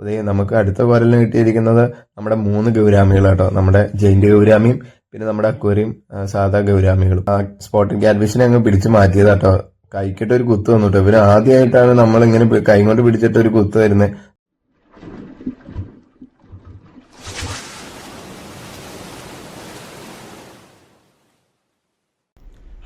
അപ്പോൾ ദേ നമുക്ക് അടുത്ത കുരലിന് കിട്ടിയിരിക്കുന്നത് നമ്മുടെ മൂന്ന് ഗൗരാമികൾ കേട്ടോ നമ്മുടെ ജയിന്റ് ഗൗരാമിയും പിന്നെ നമ്മുടെ അക്വരിയും സാധാ ഗൗരാമികളും. ആ സ്പോട്ടിംഗ് ക്യാറ്റ്ഫിഷിനെ അങ്ങ് പിടിച്ചു മാറ്റിയതാട്ടോ. കൈക്കിട്ട് ഒരു കുത്ത് വന്നു കേട്ടോ ഇവർ ആദ്യമായിട്ടാണ് നമ്മൾ ഇങ്ങനെ കൈ കൊണ്ട് പിടിച്ചിട്ട് ഒരു കുത്ത് വരുന്നത്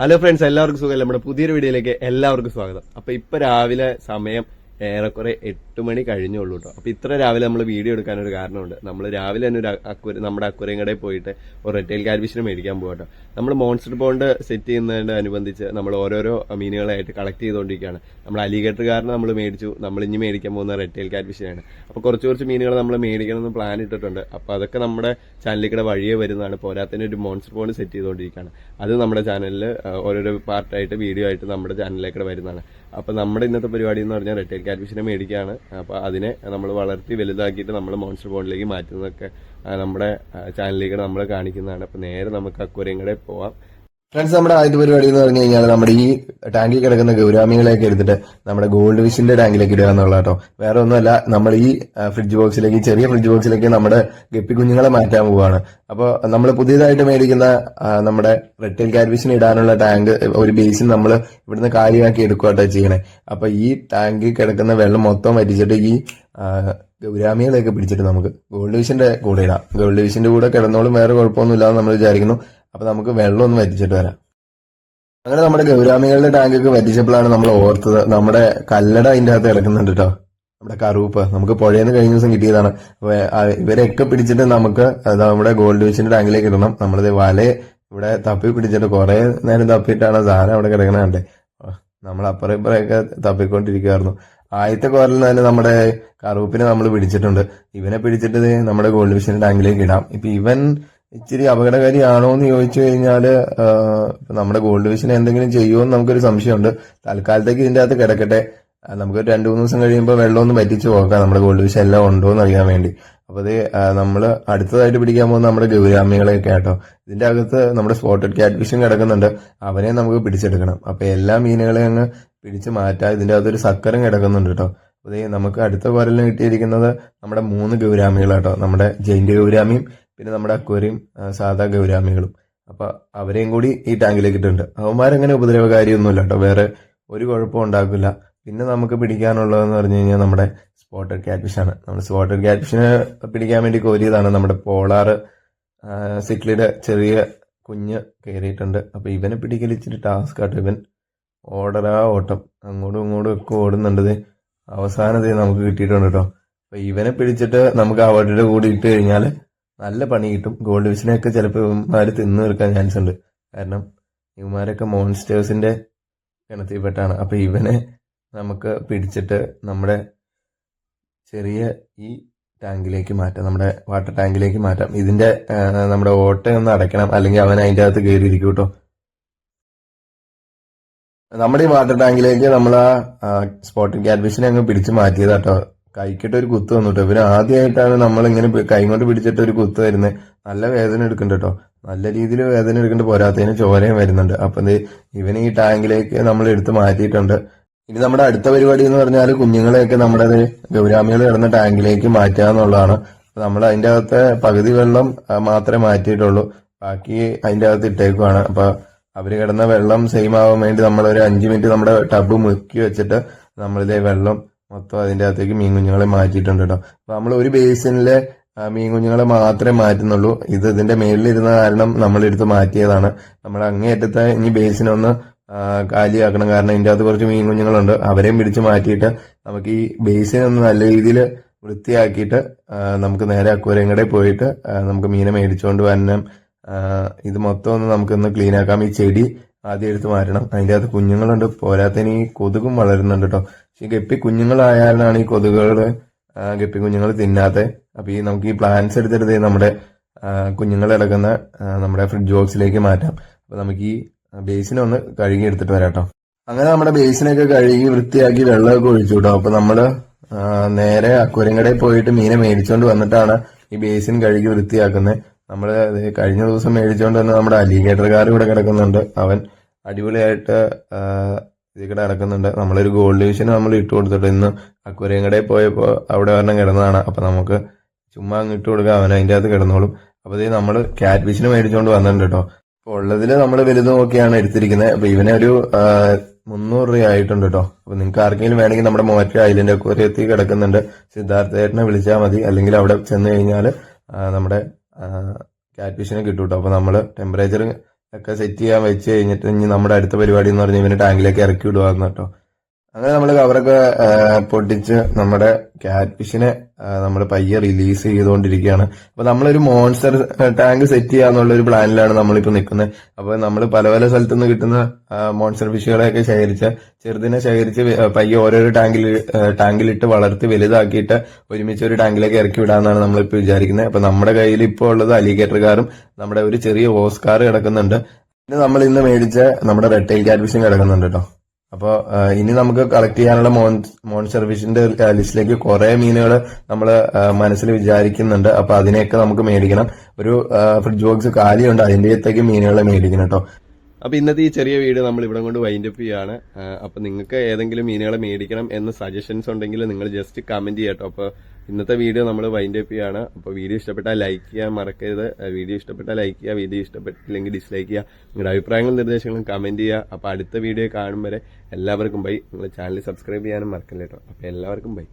ഹലോ ഫ്രണ്ട്സ് എല്ലാവർക്കും സുഖം നമ്മുടെ പുതിയൊരു വീഡിയോയിലേക്ക് എല്ലാവർക്കും സ്വാഗതം. അപ്പൊ ഇപ്പൊ രാവിലെ സമയം ഏറെക്കുറെ എട്ട് മണി കഴിഞ്ഞുള്ളൂ കേട്ടോ അപ്പൊ ഇത്ര രാവിലെ നമ്മൾ വീഡിയോ എടുക്കാൻ ഒരു കാരണമുണ്ട്. നമ്മൾ രാവിലെ തന്നെ ഒരു അക്വരി നമ്മുടെ അക്വറിയം കടയിൽ പോയിട്ട് ഒരു റിട്ടെയിൽ കാർബിഷിനെ മേടിക്കാൻ പോകട്ടോ നമ്മൾ മോൺസ്റ്റർ ബോണ്ട് സെറ്റ് ചെയ്യുന്നതിനനുബന്ധിച്ച് നമ്മൾ ഓരോരോ മീനുകളായിട്ട് കളക്ട് ചെയ്തുകൊണ്ടിരിക്കുകയാണ് നമ്മൾ അലിഗേറ്ററുകാരനെ നമ്മൾ മേടിച്ചു. നമ്മൾ ഇനി മേടിക്കാൻ പോകുന്ന റിട്ടെയിൽ കാർബിഷിനാണ് അപ്പോൾ കുറച്ച് കുറച്ച് മീനുകൾ നമ്മൾ മേടിക്കണമെന്ന് പ്ലാൻ ഇട്ടിട്ടുണ്ട്. അപ്പോൾ അതൊക്കെ നമ്മുടെ ചാനലിൽ കൂടെ വഴിയെ വരുന്നതാണ്. പോരാത്തതിന് ഒരു മോൺസ്റ്റർ ബോണ്ട് സെറ്റ് ചെയ്തുകൊണ്ടിരിക്കുകയാണ് അത് നമ്മുടെ ചാനലിൽ ഓരോരോ പാർട്ടായിട്ട് വീഡിയോ ആയിട്ട് നമ്മുടെ ചാനലിലേക്ക് വരുന്നതാണ്. അപ്പോൾ നമ്മുടെ ഇന്നത്തെ പരിപാടി എന്ന് പറഞ്ഞാൽ റിട്ടയർ കാറ്റ്ഫിഷിനെ മേടിക്കുകയാണ്. അപ്പോൾ അതിനെ നമ്മൾ വളർത്തി വലുതാക്കിയിട്ട് നമ്മൾ മോൺസ്റ്റർ ബോണ്ടിലേക്ക് മാറ്റുന്നതൊക്കെ നമ്മുടെ ചാനലിലേക്ക് നമ്മൾ കാണിക്കുന്നതാണ്. അപ്പോൾ നേരെ നമുക്ക് അക്വറിയം കടയിൽ പോവാം. ഫ്രണ്ട്സ് നമ്മുടെ ആദ്യത്തെ പരിപാടി എന്ന് പറഞ്ഞു കഴിഞ്ഞാൽ നമ്മുടെ ഈ ടാങ്കിൽ കിടക്കുന്ന ഗൗരാമികളെയൊക്കെ എടുത്തിട്ട് നമ്മുടെ ഗോൾഡ് ഫിഷിന്റെ ടാങ്കിലേക്ക് ഇടുക എന്നുള്ള കേട്ടോ വേറെ ഒന്നുമല്ല നമ്മൾ ഈ ഫ്രിഡ്ജ് ബോക്സിലേക്ക് ചെറിയ ഫ്രിഡ്ജ് ബോക്സിലേക്ക് നമ്മുടെ ഗപ്പി കുഞ്ഞുങ്ങളെ മാറ്റാൻ പോവുകയാണ് അപ്പോൾ നമ്മൾ പുതിയതായിട്ട് മേടിക്കുന്ന നമ്മുടെ റെറ്റൽ കാറ്റ്ഫിഷിന് ഇടാനുള്ള ടാങ്ക് ഒരു ബേസിൻ നമ്മൾ ഇവിടുന്ന് കാര്യമാക്കി എടുക്കുകയാട്ടോ ചെയ്യണേ. അപ്പൊ ഈ ടാങ്കിൽ കിടക്കുന്ന വെള്ളം മൊത്തം വറ്റിച്ചിട്ട് ഈ ഗൗരാമികളെയൊക്കെ പിടിച്ചിട്ട് നമുക്ക് ഗോൾഡ് ഫിഷിന്റെ കൂടെ ഇടാം. ഗോൾഡ് ഫിഷിന്റെ കൂടെ കിടന്നോളും വേറെ കുഴപ്പമൊന്നുമില്ലാന്ന് നമ്മൾ വിചാരിക്കുന്നു. അപ്പൊ നമുക്ക് വെള്ളം ഒന്ന് വറ്റിച്ചിട്ട് വരാം. അങ്ങനെ നമ്മുടെ ഗൗരാമികളുടെ ടാങ്കൊക്കെ വറ്റിച്ചപ്പോഴാണ് നമ്മൾ ഓർത്തത് നമ്മുടെ കല്ലട അതിന്റെ അകത്ത് കിടക്കുന്നുണ്ട് കേട്ടോ നമ്മുടെ കറുപ്പ്. നമുക്ക് പുഴയെന്ന് കഴിഞ്ഞ ദിവസം കിട്ടിയതാണ്. ഇവരെയൊക്കെ പിടിച്ചിട്ട് നമുക്ക് നമ്മുടെ ഗോൾഡ് ഫിഷിന്റെ ടാങ്കിലേക്ക് ഇടണം. നമ്മളിത് വല ഇവിടെ തപ്പി പിടിച്ചിട്ട് കുറെ നേരം തപ്പിയിട്ടാണ് സാധനം അവിടെ കിടക്കണേ നമ്മൾ അപ്പുറം ഇപ്പുറമൊക്കെ തപ്പിക്കൊണ്ടിരിക്കുമായിരുന്നു ആദ്യത്തെ കുറൽ തന്നെ നമ്മുടെ കറുപ്പിനെ നമ്മൾ പിടിച്ചിട്ടുണ്ട്. ഇവനെ പിടിച്ചിട്ട് നമ്മുടെ ഗോൾഡ് ഫിഷിന്റെ ടാങ്കിലേക്ക് ഇടാം. ഇപ്പൊ ഇവൻ ഇച്ചിരി അപകടകാരിയാണോ എന്ന് ചോദിച്ചു കഴിഞ്ഞാൽ നമ്മുടെ ഗോൾഡ് ഫിഷിനെ എന്തെങ്കിലും ചെയ്യുമോ എന്ന് നമുക്കൊരു സംശയമുണ്ട്. തൽക്കാലത്തേക്ക് ഇതിന്റെ അകത്ത് കിടക്കട്ടെ. നമുക്ക് രണ്ടു മൂന്ന് ദിവസം കഴിയുമ്പോൾ വെള്ളം ഒന്ന് പറ്റിച്ച് നോക്കാം നമ്മുടെ ഗോൾഡ് ഫിഷ് എല്ലാം ഉണ്ടോ എന്ന് അറിയാൻ വേണ്ടി. അപ്പോൾ അത് നമ്മൾ അടുത്തതായിട്ട് പിടിക്കാൻ പോകുന്ന നമ്മുടെ ഗൗരാമികളെയൊക്കെ ആട്ടോ. ഇതിന്റെ അകത്ത് നമ്മുടെ സ്പോട്ടഡ് ക്യാറ്റ് ഫിഷും കിടക്കുന്നുണ്ട്. അവനെ നമുക്ക് പിടിച്ചെടുക്കണം. അപ്പൊ എല്ലാ മീനുകളെയും അങ്ങ് പിടിച്ച് മാറ്റാം ഇതിന്റെ അകത്തൊരു സക്കരം കിടക്കുന്നുണ്ട് കേട്ടോ. അപ്പോൾ നമുക്ക് അടുത്ത കൊരലിന് കിട്ടിയിരിക്കുന്നത് നമ്മുടെ മൂന്ന് ഗൗരാമികളാട്ടോ. നമ്മുടെ ജയിന്റ് ഗൗരാമിയും പിന്നെ നമ്മുടെ അക്വരിയും സാധാ ഗൗരാമികളും. അപ്പൊ അവരെയും കൂടി ഈ ടാങ്കിലേക്ക് ഇട്ടിട്ടുണ്ട്. അവന്മാരങ്ങനെ ഉപദ്രവകാരിയൊന്നുമില്ല കേട്ടോ. വേറെ ഒരു കുഴപ്പവും ഉണ്ടാക്കില്ല. പിന്നെ നമുക്ക് പിടിക്കാനുള്ളതെന്ന് പറഞ്ഞു കഴിഞ്ഞാൽ നമ്മുടെ സ്പോട്ടഡ് ക്യാറ്റ്ഫിഷ് ആണ് നമ്മൾ സ്പോട്ടഡ് ക്യാറ്റ്ഫിഷിനെ പിടിക്കാൻ വേണ്ടി കോരിയതാണ് നമ്മുടെ പോളാറ് സിക്ലിയുടെ ചെറിയ കുഞ്ഞ് കയറിയിട്ടുണ്ട്. അപ്പൊ ഇവനെ പിടിക്കൽ ഇച്ചിരി ടാസ്ക് ആട്ടോ. ഇവൻ ഓടരാ ഓട്ടം. അങ്ങോട്ടും ഇങ്ങോട്ടും ഒക്കെ ഓടുന്നുണ്ട് അവസാനത്തെ നമുക്ക് കിട്ടിയിട്ടുണ്ട് കേട്ടോ. അപ്പൊ ഇവനെ പിടിച്ചിട്ട് നമുക്ക് അവരുടെ കൂടി ഇട്ട് കഴിഞ്ഞാൽ നല്ല പണി കിട്ടും. ഗോൾഡ് ഫിഷിനെയൊക്കെ ചിലപ്പോൾ ഇവന്മാർ തിന്നു തീർക്കാൻ ചാൻസ് ഉണ്ട്. കാരണം ഇവന്മാരൊക്കെ മോൺസ്റ്റേഴ്സിന്റെ ഗണത്തിൽപ്പെട്ടാണ്. അപ്പൊ ഇവനെ നമുക്ക് പിടിച്ചിട്ട് നമ്മുടെ ചെറിയ ഈ ടാങ്കിലേക്ക് മാറ്റാം. നമ്മുടെ വാട്ടർ ടാങ്കിലേക്ക് മാറ്റാം. ഇതിന്റെ നമ്മുടെ ഓട്ട ഒന്ന് അടയ്ക്കണം. അല്ലെങ്കിൽ അവൻ അതിന്റെ അകത്ത് കയറിയിരിക്കും കേട്ടോ നമ്മുടെ ഈ വാട്ടർ ടാങ്കിലേക്ക് നമ്മൾ ആ സ്പോട്ടിംഗ് ക്യാറ്റ്ഫിഷിനെ അങ്ങ് പിടിച്ച് മാറ്റിയത് കേട്ടോ കൈക്കിട്ട് ഒരു കുത്ത് വന്നു കേട്ടോ ഇവർ ആദ്യമായിട്ടാണ് പി- കൈ കൊണ്ട് പിടിച്ചിട്ട് ഒരു കുത്ത് വരുന്നത് നല്ല വേദന എടുക്കുന്നുണ്ട് കേട്ടോ നല്ല രീതിയിൽ വേദന എടുക്കേണ്ട പോരാത്തതിന് ചോരയും വരുന്നുണ്ട്. അപ്പൊ ഇവന് ഈ ടാങ്കിലേക്ക് നമ്മൾ എടുത്ത് മാറ്റിയിട്ടുണ്ട്. ഇനി നമ്മുടെ അടുത്ത പരിപാടി എന്ന് പറഞ്ഞാൽ കുഞ്ഞുങ്ങളെയൊക്കെ നമ്മുടെ ഗൗരാമികൾ കിടന്ന ടാങ്കിലേക്ക് മാറ്റുക എന്നുള്ളതാണ്. നമ്മൾ അതിന്റെ അകത്തെ പകുതി വെള്ളം മാത്രമേ മാറ്റിയിട്ടുള്ളൂ. ബാക്കി അതിന്റെ അകത്ത് ഇട്ടേക്കുവാണ്. അപ്പൊ അവർ കിടന്ന വെള്ളം സെയിം ആവാൻ വേണ്ടി നമ്മൾ ഒരു അഞ്ചു മിനിറ്റ് നമ്മുടെ ടബ് മുക്കി വെച്ചിട്ട് നമ്മളിതേ വെള്ളം മൊത്തം അതിന്റെ അകത്തേക്ക് മീൻ കുഞ്ഞുങ്ങളെ മാറ്റിയിട്ടുണ്ട് കേട്ടോ അപ്പൊ നമ്മൾ ഒരു ബേസിനിലെ മീൻ കുഞ്ഞുങ്ങളെ മാത്രമേ മാറ്റുന്നുള്ളൂ. ഇത് ഇതിന്റെ മേളിലിരുന്ന കാരണം നമ്മൾ എടുത്ത് മാറ്റിയതാണ്. നമ്മൾ അങ്ങേയറ്റത്തെ ഇനി ബേസിനൊന്ന് കാലിയാക്കണം കാരണം ഇതിന്റെ അകത്ത് കുറച്ച് മീൻ കുഞ്ഞുങ്ങളുണ്ട്. അവരെയും പിടിച്ച് മാറ്റിയിട്ട് നമുക്ക് ഈ ബേസിനൊന്ന് നല്ല രീതിയിൽ വൃത്തിയാക്കിയിട്ട് നമുക്ക് നേരെ അക്വറിയം കടയിൽ പോയിട്ട് നമുക്ക് മീനെ മേടിച്ചുകൊണ്ട് വരണം. ഇത് മൊത്തം ഒന്ന് നമുക്കൊന്ന് ക്ലീൻ ആക്കാം. ഈ ചെടി ആദ്യം എടുത്ത് മാറ്റണം. അതിന്റെ അകത്ത് കുഞ്ഞുങ്ങളുണ്ട്. പോരാത്തതിന് ഈ കൊതുകും വളരുന്നുണ്ട് കേട്ടോ പക്ഷെ ഗപ്പി കുഞ്ഞുങ്ങളായാലാണ് ഈ കൊതുകുകൾ ഗപ്പി കുഞ്ഞുങ്ങൾ തിന്നാത്തെ. അപ്പൊ ഈ നമുക്ക് ഈ പ്ലാന്റ്സ് എടുത്തെടുത്ത് നമ്മുടെ കുഞ്ഞുങ്ങൾ ഇളകുന്ന നമ്മുടെ ഫ്രിഡ്ജ് ബോക്സിലേക്ക് മാറ്റാം. അപ്പൊ നമുക്ക് ഈ ബേസിനെ ഒന്ന് കഴുകി എടുത്തിട്ട് വരാം കേട്ടോ അങ്ങനെ നമ്മുടെ ബേസിനൊക്കെ കഴുകി വൃത്തിയാക്കി വെള്ളമൊക്കെ ഒഴിച്ചു കേട്ടോ അപ്പൊ നമ്മൾ നേരെ അക്വരങ്കടയിൽ പോയിട്ട് മീനെ മേടിച്ചുകൊണ്ട് വന്നിട്ടാണ് ഈ ബേസിൻ കഴുകി വൃത്തിയാക്കുന്നത് നമ്മൾ കഴിഞ്ഞ ദിവസം മേടിച്ചോണ്ട് തന്നെ നമ്മുടെ അലിഗേറ്റർകാർ ഇവിടെ കിടക്കുന്നുണ്ട്. അവൻ അടിപൊളിയായിട്ട് ഇതിൽ കൂടെ നടക്കുന്നുണ്ട്. നമ്മളൊരു ഗോൾഡ് ഡിവിഷന് നമ്മൾ ഇട്ട് കൊടുത്തിട്ട് ഇന്ന് അക്വരിയം കടയിൽ പോയപ്പോൾ അവിടെ ഒരെണ്ണം കിടന്നതാണ്. അപ്പോൾ നമുക്ക് ചുമ്മാ അങ്ങ് ഇട്ട് കൊടുക്കാം. അവൻ അതിന്റെ അകത്ത് കിടന്നോളും. അപ്പോൾ ഇത് നമ്മൾ ക്യാറ്റ് ഫിഷിന് മേടിച്ചുകൊണ്ട് വന്നിട്ടുണ്ട് കേട്ടോ അപ്പോൾ ഉള്ളതിൽ നമ്മൾ വലുത് നോക്കിയാണ് എടുത്തിരിക്കുന്നത് അപ്പോൾ ഇവനെ ഒരു മുന്നൂറ് രൂപ ആയിട്ടുണ്ട് കേട്ടോ അപ്പോൾ നിങ്ങൾക്ക് ആർക്കെങ്കിലും വേണമെങ്കിൽ നമ്മുടെ മോറ്റ ഐലൻഡ് അക്വറിയത്തിൽ കിടക്കുന്നുണ്ട്. സിദ്ധാർത്ഥേട്ടനെ വിളിച്ചാൽ മതി. അല്ലെങ്കിൽ അവിടെ ചെന്ന് കഴിഞ്ഞാൽ നമ്മുടെ ക്യാറ്റ് ഫിഷിനെ കിട്ടും കേട്ടോ അപ്പോൾ നമ്മൾ ടെമ്പറേച്ചർ ഒക്കെ സെറ്റ് ചെയ്യാൻ വെച്ച് കഴിഞ്ഞിട്ട് ഇനി നമ്മുടെ അടുത്ത പരിപാടി എന്ന് പറഞ്ഞാൽ ഇവന് ടാങ്കിലേക്ക് ഇറക്കി വിടുവാന്ന് കേട്ടോ. അങ്ങനെ നമ്മൾ കവറൊക്കെ പൊട്ടിച്ച് നമ്മുടെ ക്യാറ്റ് ഫിഷിനെ നമ്മൾ പയ്യെ റിലീസ് ചെയ്തുകൊണ്ടിരിക്കുകയാണ്. അപ്പൊ നമ്മളൊരു മോൺസ്റ്റർ ടാങ്ക് സെറ്റ് ചെയ്യാന്നുള്ള ഒരു പ്ലാനിലാണ് നമ്മളിപ്പോൾ നിൽക്കുന്നത് അപ്പൊ നമ്മൾ പല പല സ്ഥലത്തു നിന്ന് കിട്ടുന്ന മോൺസ്റ്റർ ഫിഷുകളെയൊക്കെ ശേഖരിച്ച് ചെറുതിനെ ശേഖരിച്ച് പയ്യെ ഓരോരോ ടാങ്കിൽ ടാങ്കിലിട്ട് വളർത്തി വലുതാക്കിയിട്ട് ഒരുമിച്ച് ഒരു ടാങ്കിലേക്ക് ഇറക്കി വിടാന്നാണ് നമ്മളിപ്പോൾ വിചാരിക്കുന്നത് അപ്പൊ നമ്മുടെ കയ്യിൽ ഇപ്പോൾ ഉള്ളത് അലിഗേറ്റർ കാറും നമ്മുടെ ഒരു ചെറിയ ഓസ്കാർ കിടക്കുന്നുണ്ട്. പിന്നെ നമ്മൾ ഇന്ന് മേടിച്ച നമ്മുടെ റെഡ് ടൈൽ ക്യാറ്റ് ഫിഷും കിടക്കുന്നുണ്ട് കേട്ടോ അപ്പോൾ ഇനി നമുക്ക് കളക്ട് ചെയ്യാനുള്ള മോൺ മോൺ സർവീസിന്റെ ലിസ്റ്റിലേക്ക് കുറെ മീനുകൾ നമ്മൾ മനസ്സിൽ വിചാരിക്കുന്നുണ്ട്. അപ്പൊ അതിനെയൊക്കെ നമുക്ക് മേടിക്കണം. ഒരു ഫ്രിഡ്ജ് ബോക്സ് കാലിയുണ്ട്. അതിന്റെത്തേക്ക് മീനുകളെ മേടിക്കണം കേട്ടോ. അപ്പൊ ഇന്നത്തെ ഈ ചെറിയ വീഡിയോ നമ്മൾ ഇവിടെ കൊണ്ട് വൈൻഡ് അപ്പ് ചെയ്യാണ്. അപ്പോൾ അപ്പൊ നിങ്ങൾക്ക് ഏതെങ്കിലും മീനുകളെ മേടിക്കണം എന്ന സജഷൻസ് ഉണ്ടെങ്കിൽ നിങ്ങൾ ജസ്റ്റ് കമന്റ് ചെയ്യട്ടോ. അപ്പൊ ഇന്നത്തെ വീഡിയോ നമ്മൾ വൈൻഡ് അപ്പ് ചെയ്യാണ്. അപ്പോൾ വീഡിയോ ഇഷ്ടപ്പെട്ടാൽ ലൈക്ക് ചെയ്യാൻ മറക്കരുത്. വീഡിയോ ഇഷ്ടപ്പെട്ടാൽ ലൈക്ക് ചെയ്യുക വീഡിയോ ഇഷ്ടപ്പെട്ടില്ലെങ്കിൽ ഡിസ്ലൈക്ക് ചെയ്യുക നിങ്ങളുടെ അഭിപ്രായങ്ങളും നിർദ്ദേശങ്ങളും കമന്റ് ചെയ്യുക അപ്പോൾ അടുത്ത വീഡിയോ കാണും വരെ എല്ലാവർക്കും ബൈ നിങ്ങളുടെ ചാനൽ സബ്സ്ക്രൈബ് ചെയ്യാനും മറക്കല്ലേട്ടോ അപ്പോൾ അപ്പൊ എല്ലാവർക്കും ബൈ